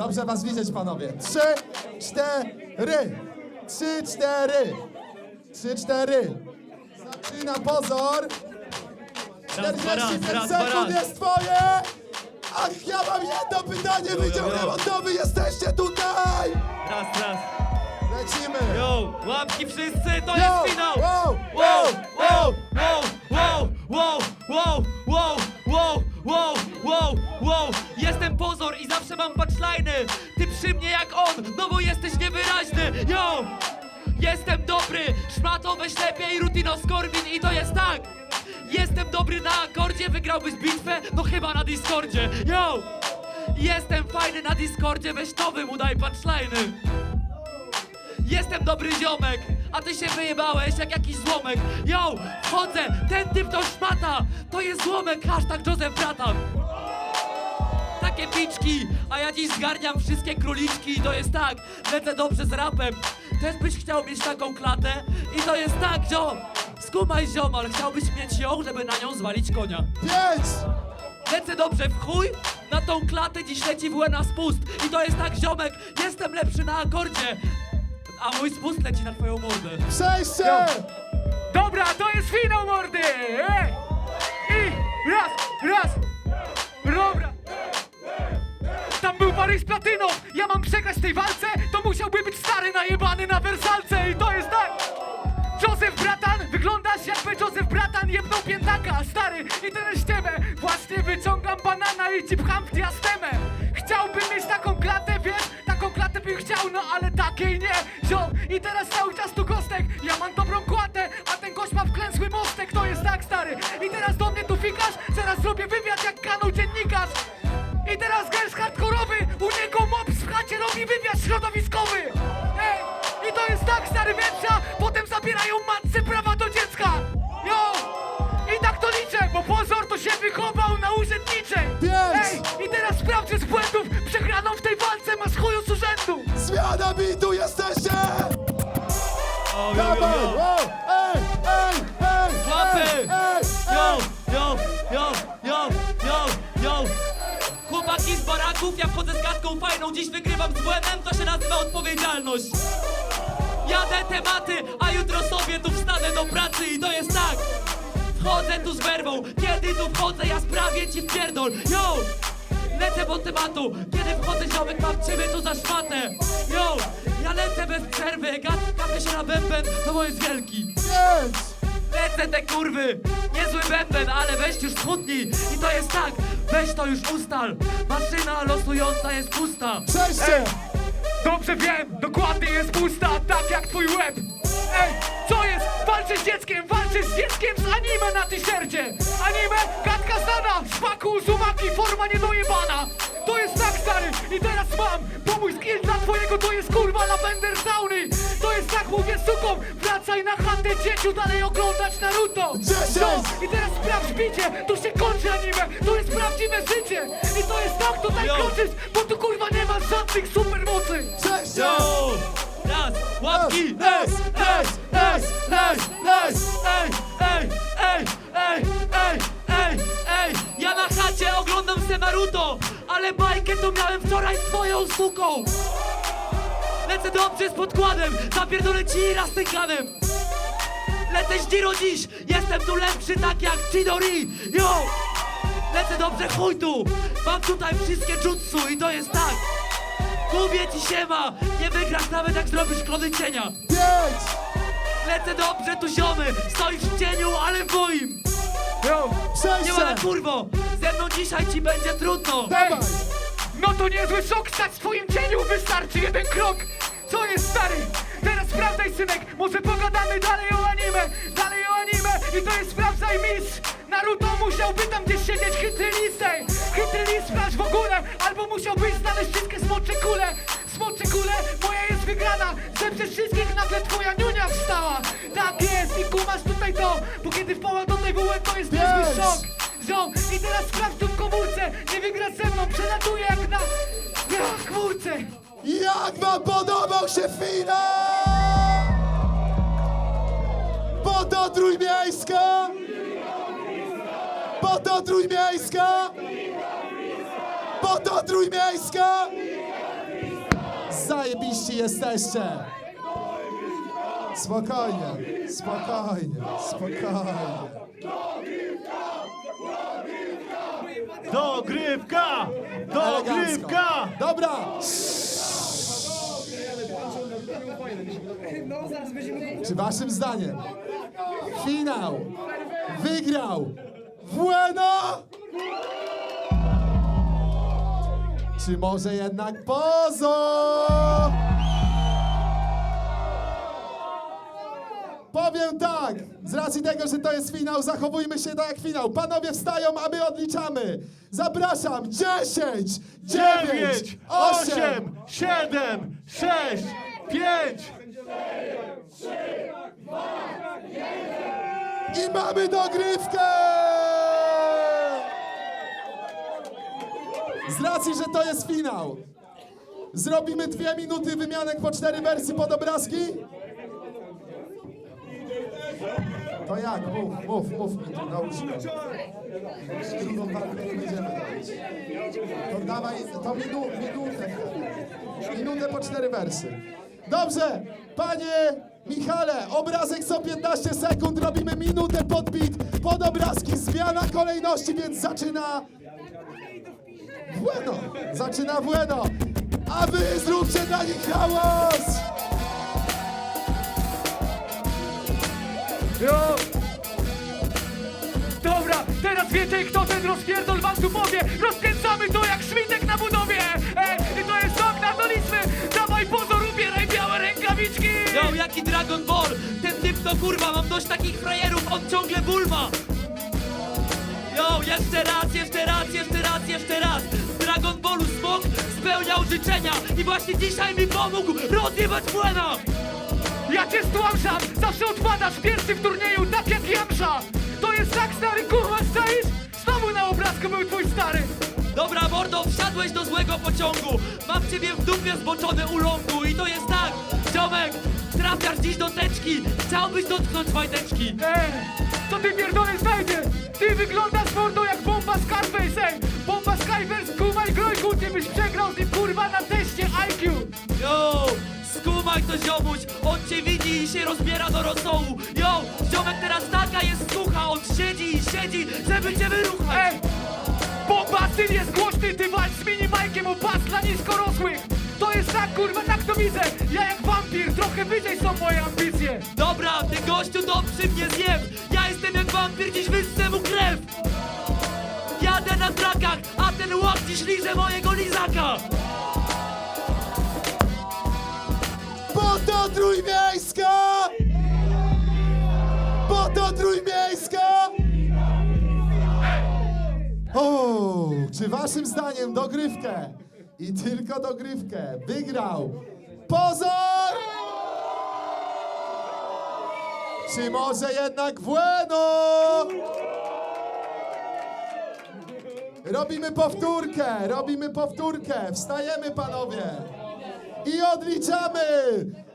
Dobrze was widzieć, panowie. Trzy, cztery. Trzy, cztery. Trzy, cztery. Zaczyna pozor. Raz, dwa, raz, 45 raz, dwa, sekund jest twoje! Ach, ja mam jedno pytanie, Wydział jo. Remontowy, jesteście tutaj! Raz, raz. Lecimy! Yo, łapki wszyscy, to Yo, jest finał! wow, wow, wow, wow, szmato weź lepiej, rutino skorbin i to jest tak. Jestem dobry na akordzie, wygrałbyś bitwę? No chyba na Discordzie. Yo! Jestem fajny na Discordzie, weź nowy mu daj punchline'y. Jestem dobry ziomek, a ty się wyjebałeś jak jakiś złomek. Yo, chodzę, ten typ to szmata, to jest złomek, hashtag Józef Bratan. Takie piczki, a ja dziś zgarniam wszystkie króliczki to jest tak, lecę dobrze z rapem. Też byś chciał mieć taką klatę i to jest tak, ziom. Skumaj ziomal, chciałbyś mieć ją, żeby na nią zwalić konia. Pięć! Lecę dobrze w chuj, na tą klatę dziś leci w na spust. I to jest tak, ziomek, jestem lepszy na akordzie. A mój spust leci na twoją mordę. Przejście! Dobra, to jest finał, mordy! Ej! I raz, raz! Był Paryż Platynow! Ja mam przegrać w tej walce, to musiałby być stary najebany na wersalce i to jest tak! Józef Bratan, wyglądasz jakby Józef Bratan jebnął piętaka, stary, i tyle ściemę. Właśnie wyciągam banana i ci pcham w diastemę. Chciałbym mieć taką klatę, wiesz, taką klatę bym chciał, no ale takiej nie, ziom. I teraz cały czas tu kostek, ja mam dobrą kłatę, a ten gość ma wklęsły mostek, to jest tak, stary. I teraz do mnie tu fikasz, zaraz zrobię wywiad Zmiana bitu, jesteście! O, yo, yo, Dawaj! yo. Wow! Ej! Ej! Ej! Łapy! Ej! Ej! Yo, yo, yo, yo, yo, yo. Chłopaki z baraków, ja wchodzę z gadką fajną, dziś wygrywam z błędem, to się nazywa odpowiedzialność. Jadę tematy, a jutro sobie tu wstanę do pracy i to jest tak. Wchodzę tu z werwą, kiedy tu wchodzę, ja sprawię ci wpierdol. Yo! Lecę po tematu, kiedy wchodzę ziomek, mam ciebie tu za szmatę. Yo! Ja lecę bez przerwy, gapię się na bęben, no bo jest wielki. Pięć! Lecę te kurwy! Niezły bęben, ale weź już schudnij! I to jest tak, weź to już ustal! Maszyna losująca jest pusta! Przejście! Dobrze wiem, dokładnie jest pusta, tak jak twój łeb. Ej, co jest? Walczysz z dzieckiem, walczysz z dzieckiem z anime na t-shircie. Anime, gadka znana, szpaku, zumaki, forma niedojebana. To jest tak, stary, i teraz mam, twojego to jest kurwa Lavender Downy. To jest tak, mówię suką, wracaj na chatę, dzieciu, dalej oglądać Naruto. No, I teraz sprawdź bicie, tu się kończy anime, to jest prawdziwe życie. I to jest tak, tutaj Yo. kroczysz, bo tu kurwa nie ma żadnych supermocy. Yo! Raz, łapki! Ej, ej, ej, ej! Ale bajkę to miałem wczoraj z twoją suką! Lecę dobrze z podkładem, zapierdolę ci raz tykanem! Lecę z Giro dziś, jestem tu lepszy tak jak Chidori! Yo! Lecę dobrze, chuj tu! Mam tutaj wszystkie jutsu i to jest tak! Mówię ci siema, nie wygrasz nawet jak zrobisz klony cienia! Lecę dobrze tu ziomy, stoisz w cieniu, ale w moim! Yo. Nie ma kurwo, ze mną dzisiaj ci będzie trudno! Dawaj! No to niezły szok, stać w twoim cieniu wystarczy jeden krok! Co jest stary? Teraz sprawdzaj synek, może pogadamy dalej o anime, dalej o anime i to jest sprawdzaj mistrz! Naruto musiałby tam gdzieś siedzieć chytry lisej, chytry list sprawdź w ogóle, albo musiałbyś znaleźć wszystkie smocze kule, smocze kule, moja jest wygrana, zeprzesz wszystkich, nagle twoja niunia wstała! Tak jest i kumasz tutaj to, bo kiedy wpała do bułek to jest niezły szok! Ziom, i teraz sprawdź tu w komórce, nie wygra ze mną, przelatuje jak na... Jak w komórce! Jak wam podobał się finał? Bota Trójmiejska! Bota Trójmiejska! Bota Trójmiejska! zajebiści jesteście. Spokojnie, spokojnie, spokojnie. Dogrywka! Dogrywka! Dobra, czy waszym zdaniem finał wygrał Bueno? Czy może jednak Pozo? Powiem tak, z racji tego, że to jest finał, zachowujmy się tak jak finał. Panowie wstają, a my odliczamy. Zapraszam, 10, 9, 9, 8, 8, 7, 6, 5. I mamy dogrywkę! Z racji, że to jest finał, zrobimy dwie minuty wymianek po cztery wersy pod obrazki? To jak? Mów, mów, mów mi tu na uszko. Drugą nie będziemy. To dawaj, to minu, minutę. Minutę po cztery wersy. Dobrze, panie Michale, obrazek co 15 sekund, robimy minutę podbit pod obrazki, zmiana kolejności, więc zaczyna Bueno, zaczyna Bueno, a wy zróbcie dla nich hałas! Jo! Dobra, teraz wiecie kto ten rozpierdol wam tu powie Rozkręcamy to jak szwindek na budowie Ej, to jest sok na dolizmy Dawaj pozor, ubieraj białe rękawiczki Yo, jaki Dragon Ball! Ten typ to kurwa, mam dość takich frajerów, on ciągle bulma! Yo, jeszcze raz, jeszcze raz, jeszcze raz, jeszcze raz! Dragon Ballu smok spełniał życzenia i właśnie dzisiaj mi pomógł rozjebać błęda! Ja cię stłamszam, zawsze odpadasz pierwszy w turnieju tak jak Jamsza To jest tak stary kurwa, czaisz? Znowu na obrazku był twój stary Dobra, mordo, wsiadłeś do złego pociągu! Mam ciebie w dupie zboczony ulągu i to jest tak! Ziomek, trafiasz dziś do teczki, chciałbyś dotknąć majteczki! Ej, co ty pierdolę znajdzie? Ty wyglądasz mordo jak bomba Scarface, ej! Bomba Skyverse, kumaj grojku, ty byś przegrał z nim kurwa na teście IQ! Yo, to ziomuś, on cię widzi i się rozbiera do rosołu. Yo, ziomek teraz taka jest sucha, on siedzi i siedzi, żeby cię wyruchać. Ej! Bomba, styl jest głośny, ty walcz z minimajkiem o pas dla niskorosłych! To jest tak kurwa, tak to widzę! Ja jak wampir, trochę wyżej są moje ambicje! Dobra, ty gościu to przy mnie zjem. Ja jestem jak wampir, dziś wyssę mu krew. Jadę na trakach, a ten łap dziś liże mojego lizaka. Bo to trójmiejska! Bo to trójmiejska! O, czy waszym zdaniem dogrywkę i tylko dogrywkę wygrał Pozor? Czy może jednak Bueno? Robimy powtórkę, robimy powtórkę. Wstajemy panowie. I odliczamy!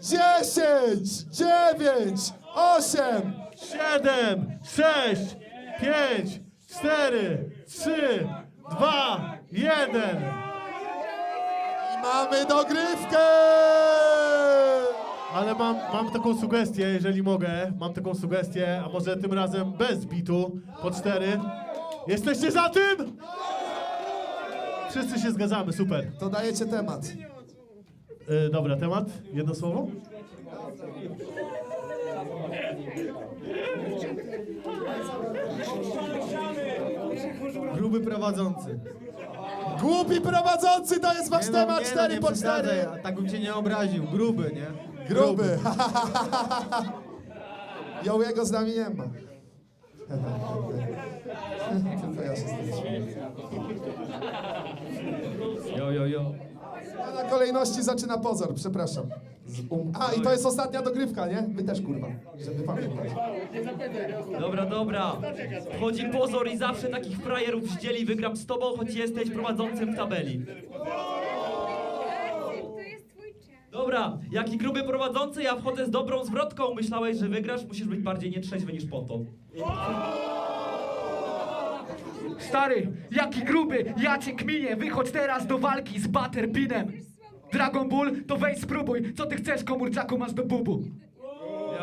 10, 9, 8, 7, 6, 5, 4, 3, 2, 1. i mamy dogrywkę! Ale mam, mam taką sugestię, jeżeli mogę. Mam taką sugestię, a może tym razem bez bitu po 4. Jesteście za tym? Wszyscy się zgadzamy, super. To dajecie temat. E, dobra, temat? Jedno słowo? Gruby prowadzący. Głupi prowadzący to jest wasz Nie no, temat nie no, 4 nie po przesadzaj, 4. a Tak bym cię nie obraził. Gruby, nie? Gruby. Jołego z nami nie ma. Tylko ja się zdradziłem. Yo, yo, yo. Na kolejności zaczyna pozor, przepraszam. Z. A, i to jest ostatnia dogrywka, nie? Wy też, kurwa, żeby pamiętać. Dobra, dobra. Wchodzi pozor i zawsze takich frajerów zdzieli wygram z tobą, choć jesteś prowadzącym w tabeli. To jest twój czas. Dobra, jaki gruby prowadzący, ja wchodzę z dobrą zwrotką. Myślałeś, że wygrasz? Musisz być bardziej nietrzeźwy niż ponton. Stary, jaki gruby, ja cię kminię, wychodź teraz do walki z Butterbeanem! Dragon Ball, to wejdź spróbuj. Co ty chcesz, komórczaku, masz do bubu.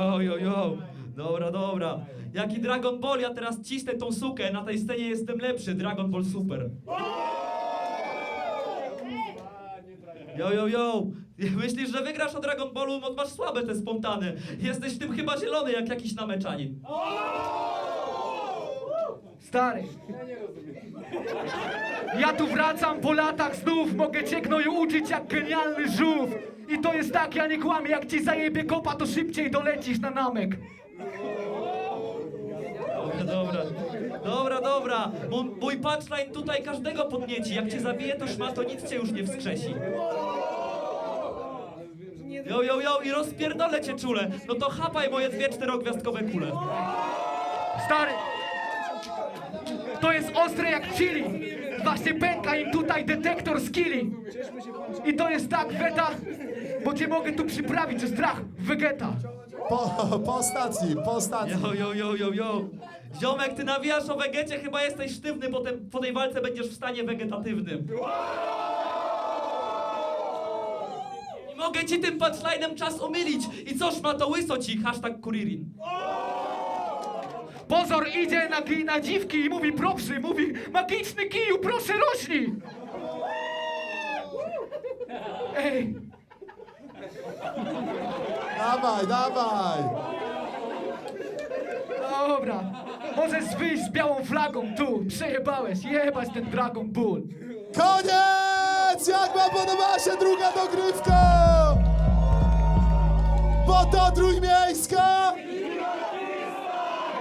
Jo, jo, jo. Dobra, dobra. Jaki Dragon Ball, ja teraz cisnę tą sukę, na tej scenie jestem lepszy. Dragon Ball Super. Jo, jo, jo. Myślisz, że wygrasz o Dragon Ballu? Masz słabe te spontane. Jesteś w tym chyba zielony, jak jakiś nameczanin. Stary. Ja tu wracam po latach znów, mogę cię gnoju uczyć jak genialny żółw. I to jest tak, ja nie kłamię, jak ci zajebie kopa, to szybciej dolecisz na namek. Dobra, dobra. Dobra, dobra. Mój, mój punchline tutaj każdego podnieci. Jak cię zabije, to szma, to nic cię już nie wskrzesi. Jo, jo, jo i rozpierdolę cię czule. No to chapaj moje dwie czterogwiazdkowe kule. Stary. To jest ostre jak chili. Właśnie pęka im tutaj detektor skilli. I to jest tak, Weta, bo cię mogę tu przyprawić, że strach wegeta. Po, po stacji, po stacji. Jo, jo, jo, jo, jo. Ziomek, ty nawijasz o wegecie, chyba jesteś sztywny, potem po tej walce będziesz w stanie wegetatywnym. Nie mogę ci tym punchline'em czas umylić. I coż ma to łyso ci, hashtag kuririn. Pozor idzie na, gi- na dziwki i mówi propsy, mówi magiczny kiju, proszę rośnij! Ej, Dawaj, dawaj. dobra, możesz wyjść z białą flagą tu, przejebałeś, jebać ten Dragon Ball. Koniec! Jak wam podobała się druga dogrywka? Bo to trójmiejska!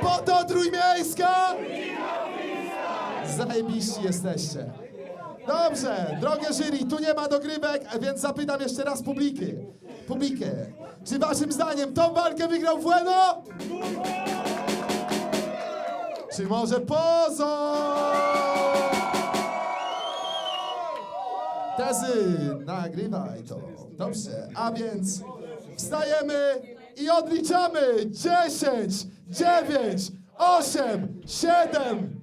Bo to trójmiejska! Zajebiści jesteście. Dobrze, drogie jury, tu nie ma dogrywek, więc zapytam jeszcze raz publikę. Publikę. Czy waszym zdaniem tą walkę wygrał Bueno? Czy może pozor? Tezy, nagrywaj to. Dobrze, a więc wstajemy i odliczamy. 10, 9, 8, 7.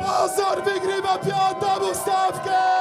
Pozor wygrywa piątą ustawkę!